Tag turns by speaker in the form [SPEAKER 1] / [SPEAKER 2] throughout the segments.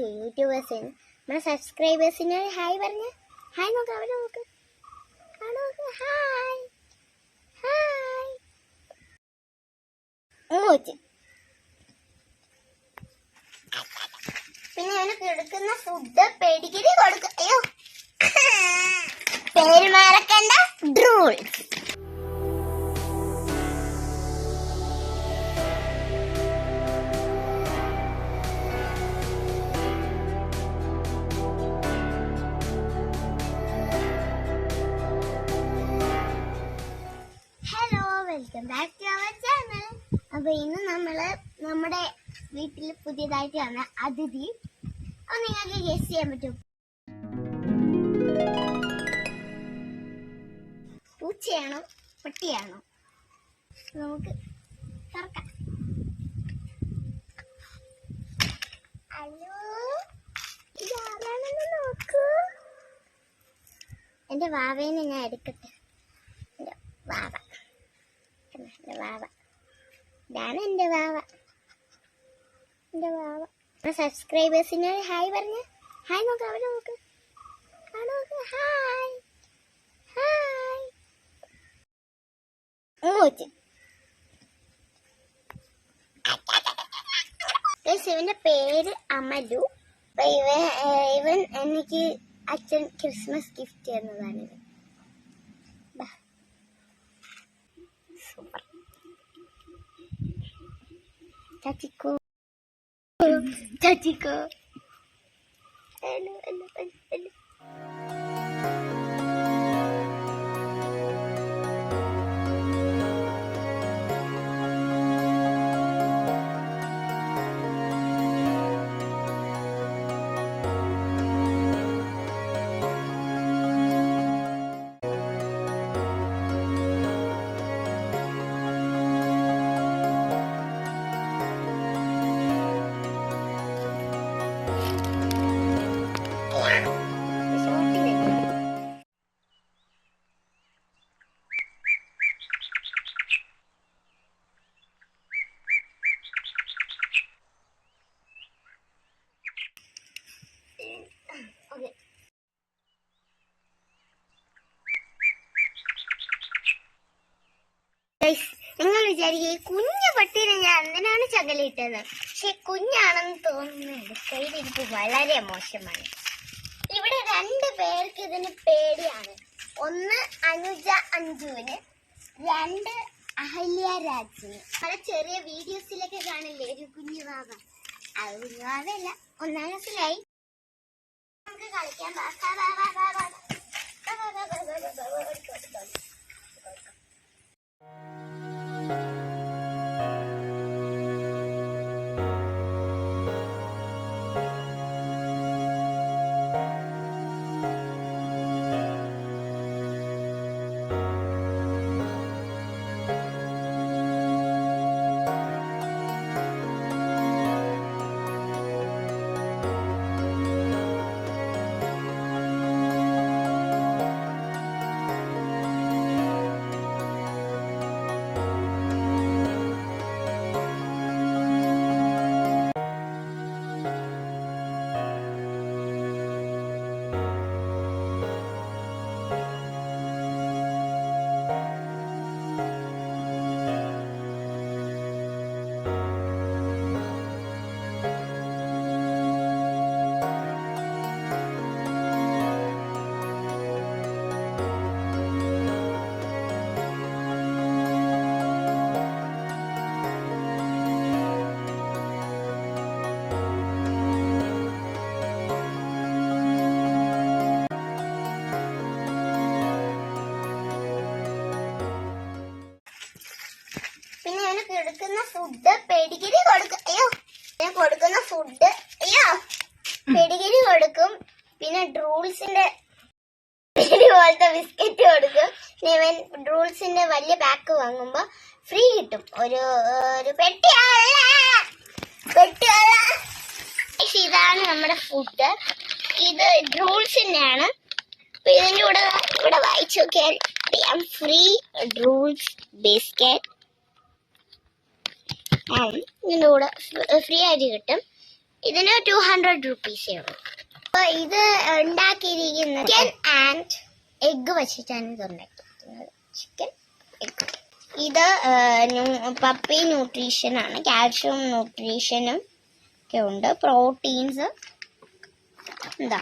[SPEAKER 1] യൂട്യൂബേഴ്സിന് നമ്മുടെ സബ്സ്ക്രൈബേഴ്സിന് ഹായ് പറഞ്ഞ. ഹായ് നോക്ക് അവിടെ നോക്ക്. നോക്ക്. ഹായ്. ഹായ്. മൂച്ച് പിന്നെ അവന് കിടക്കുന്ന ഫുഡ് പെടികിരി കൊടുക്ക. അയ്യോ. പേര് മറക്കണ്ട drool welcome back to our channel. അപ്പൊ ഇന്ന് നമ്മൾ നമ്മുടെ വീട്ടിൽ പുതിയതായിട്ട് വന്ന അതിഥി അത് നിങ്ങൾക്ക് ഗസ് ചെയ്യാൻ പറ്റും പൂച്ചയാണോ? പട്ടിയാണോ? നമുക്ക് തുറക്കാം. ഹലോ ഇതാരാണെന്ന് നോക്കൂ. എന്റെ വാവേനെ ഞാൻ എടുക്കട്ടെ. വാവ. ഇതാണ് എന്റെ വാവ. എന്റെ വാവ. സബ്സ്ക്രൈബേഴ്സിന് ഹായ് പറഞ്ഞ. ഹായ് നോക്ക് അവിടെ നോക്ക്. അവിടെ നോക്ക്. ഹായ്. ഹായ്. ഇവന്റെ പേര് അമലു. ഇവൻ ഇവൻ എനിക്ക് അച്ഛൻ ക്രിസ്മസ് ഗിഫ്റ്റ് തന്നതാണ് ഇവൻ Chachi ko. Ano, ano, ano, ano. നിങ്ങൾ വിചാരിക്കും ഈ കുഞ്ഞു പട്ടീനെ ഞാൻ എന്തിനാണ് ചകലിട്ടത് പക്ഷെ കുഞ്ഞാണെന്ന് തോന്നുന്നുണ്ട് കയ്യിലിരിപ്പ് വളരെ മോശമാണ് ഇവിടെ രണ്ട് പേർക്ക് ഇതിന് പേടിയാണ് ഒന്ന് അനുജ അഞ്ജുവിന് രണ്ട് അഹല്യ രാജിന് പല ചെറിയ വീഡിയോസിലൊക്കെ കാണില്ലേ ഒരു കുഞ്ഞു വാവ അത് കുഞ്ഞു വാവയല്ല ഒന്നാം ക്ലാസ്സിലായി നമുക്ക് കളിക്കാൻ Música കൊടുക്കുന്ന ഫുഡ് പെടികിരി കൊടുക്കും. അയ്യോ ഞാൻ കൊടുക്കുന്ന ഫുഡ് അയ്യോ പെടികിരി കൊടുക്കും. പിന്നെ ഡ്രൂൾസിന്റെ പെടി പോലത്തെ ബിസ്ക്കറ്റ് കൊടുക്കും. ഇവൻ ഡ്രൂൾസിന്റെ വലിയ പാക്ക് വാങ്ങുമ്പോ ഫ്രീ കിട്ടും. ഒരു ഒരു പെട്ടിയല്ല പെട്ടിയല്ല ഇതാണ് നമ്മുടെ ഫുഡ് ഇത് ഡ്രൂൾസിന്റെ ആണ് അപ്പൊ ഇതിന്റെ കൂടെ ഇവിടെ വായിച്ചു നോക്കിയാൽ ഫ്രീ ഡ്രൂൾസ് ബിസ്ക്കറ്റ് ഇതിന്റെ കൂടെ ഫ്രീ ആയിട്ട് കിട്ടും. ഇതിന് ടു ഹൺഡ്രഡ് റുപ്പീസേ ഉള്ളൂ. ഇത് ഉണ്ടാക്കിയിരിക്കുന്നത് ചിക്കൻ ആൻഡ് എഗ്ഗ് വെച്ചിട്ടാണ് ഇത് ഉണ്ടാക്കിയിരിക്കുന്നത്. ചിക്കൻ എഗ്ഗ് ഇത് പപ്പി ന്യൂട്രീഷനാണ് കാൽഷ്യം ന്യൂട്രീഷനും ഒക്കെ ഉണ്ട്. പ്രോട്ടീൻസ് എന്താ?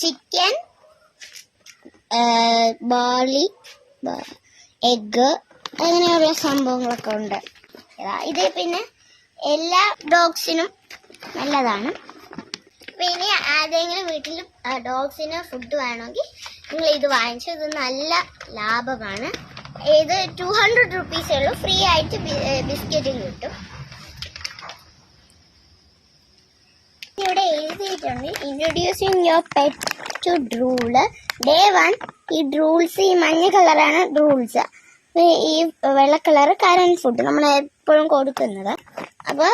[SPEAKER 1] ചിക്കൻ ബാർലി എഗ്ഗ് അങ്ങനെയുള്ള സംഭവങ്ങളൊക്കെ ഉണ്ട്. ഇതാ, പിന്നെ എല്ലാ ഡോഗ്സിനും നല്ലതാണ്. പിന്നെ ആരെങ്കിലും വീട്ടിൽ ഡോഗ്സിന് ഫുഡ് വേണമെങ്കിൽ നിങ്ങൾ ഇത് വാങ്ങിച്ചു ഇത് നല്ല ലാഭമാണ്. ഇത് ടു ഹൺഡ്രഡ് റുപ്പീസേ ഉള്ളൂ. ഫ്രീ ആയിട്ട് ബിസ്ക്കറ്റും കിട്ടും. ഇവിടെ എഴുതിയിട്ടുണ്ട് introducing your pet to drool day one ഈ ഡ്രൂൾസ് ഈ മഞ്ഞ കളറാണ് ഡ്രൂൾസ് ഈ വെള്ള കളർ കരൻ ഫുഡ് നമ്മൾ എപ്പോഴും കൊടുക്കുന്നത്. അപ്പോൾ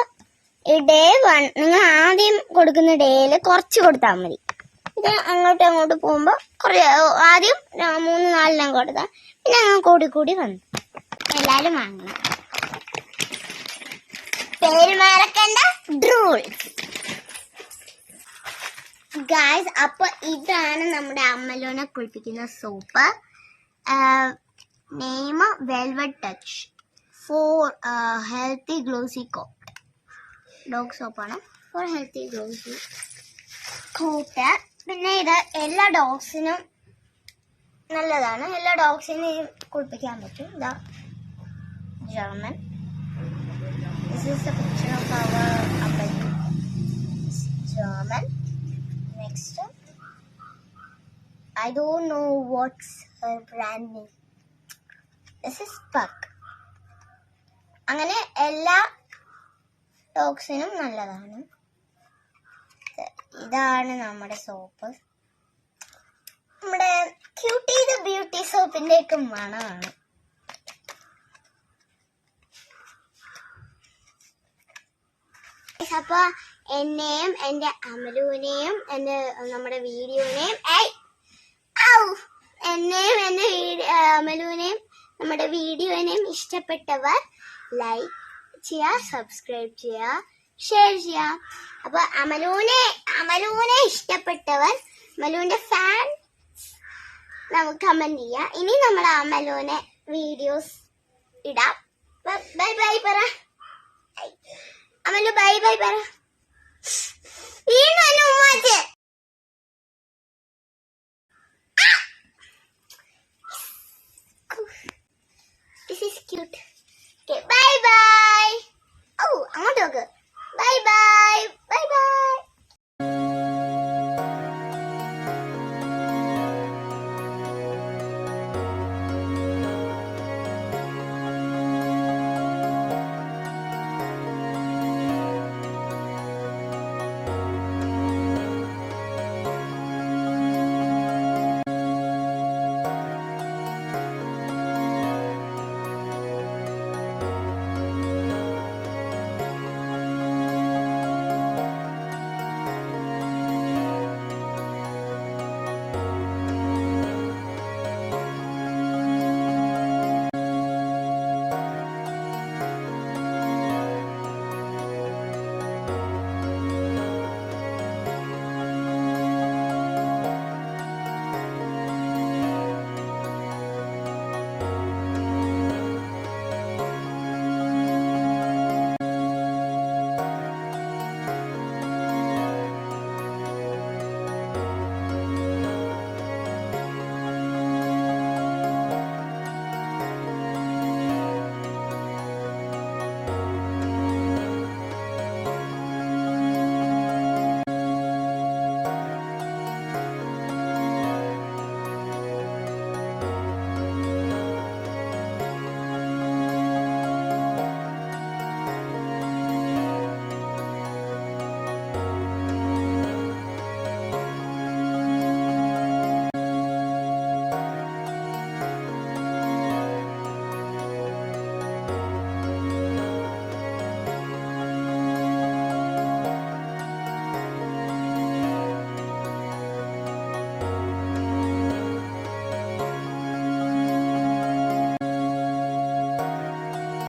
[SPEAKER 1] ഈ ഡേ വൺ നിങ്ങൾ ആദ്യം കൊടുക്കുന്ന ഡേയിൽ കുറച്ച് കൊടുത്താൽ മതി. ഇത് അങ്ങോട്ടും അങ്ങോട്ട് പോകുമ്പോൾ കുറേ ആദ്യം മൂന്ന് നാലെണ്ണം കൊടുത്താൽ പിന്നെ അങ്ങ് കൂടി കൂടി വന്നു. എല്ലാവരും വാങ്ങണം. പേര് മറക്കണ്ട ഡ്രൂൾ ഗായ്സ് അപ്പൊ ഇതാണ് നമ്മുടെ അമ്മലോനെ കുളിപ്പിക്കുന്ന soap. Name velvet touch for healthy glossy coat dog ആണ് ഫോർ ഹെൽത്തി ഗ്ലോസി കോട്ട് പിന്നെ ഇത് എല്ലാ ഡോഗ്സിനും നല്ലതാണ്. എല്ലാ ഡോഗ്സിനെയും കുളിപ്പിക്കാൻ പറ്റും. ഇതാ German this is the picture of our Ambali German next I don't know what's her brand name. This is Puck. അങ്ങനെ എല്ലാ ഡോഗ്സിനും നല്ലതാണ്. ഇതാണ് നമ്മുടെ സോപ്പ്. നമ്മുടെ ക്യൂട്ടി ദ ബ്യൂട്ടി സോപ്പിന്റെയൊക്കെ മണമാണ്. അപ്പൊ എന്നെയും എന്റെ അമലുവിനെയും എന്റെ നമ്മുടെ വീഡിയോനെയും ഔ, എന്നെയും വീഡിയോ അമലുവിനെയും നമ്മുടെ വീഡിയോനെയും ഇഷ്ടപ്പെട്ടവർ ലൈക്ക് ചെയ്യുക സബ്സ്ക്രൈബ് ചെയ്യുക ഷെയർ ചെയ്യുക. അപ്പൊ അമലൂനെ അമലൂനെ ഇഷ്ടപ്പെട്ടവർ അമലൂന്റെ ഫാൻ നമുക്ക് കമന്റ് ചെയ്യാം. ഇനി നമ്മൾ അമലൂനെ വീഡിയോസ് ഇടാം. ബൈ ബൈ പറ. അമലു ബൈ ബൈ പറ. വീണ്ടും Okay, bye bye. Oh, I want to go. Bye bye. Bye bye.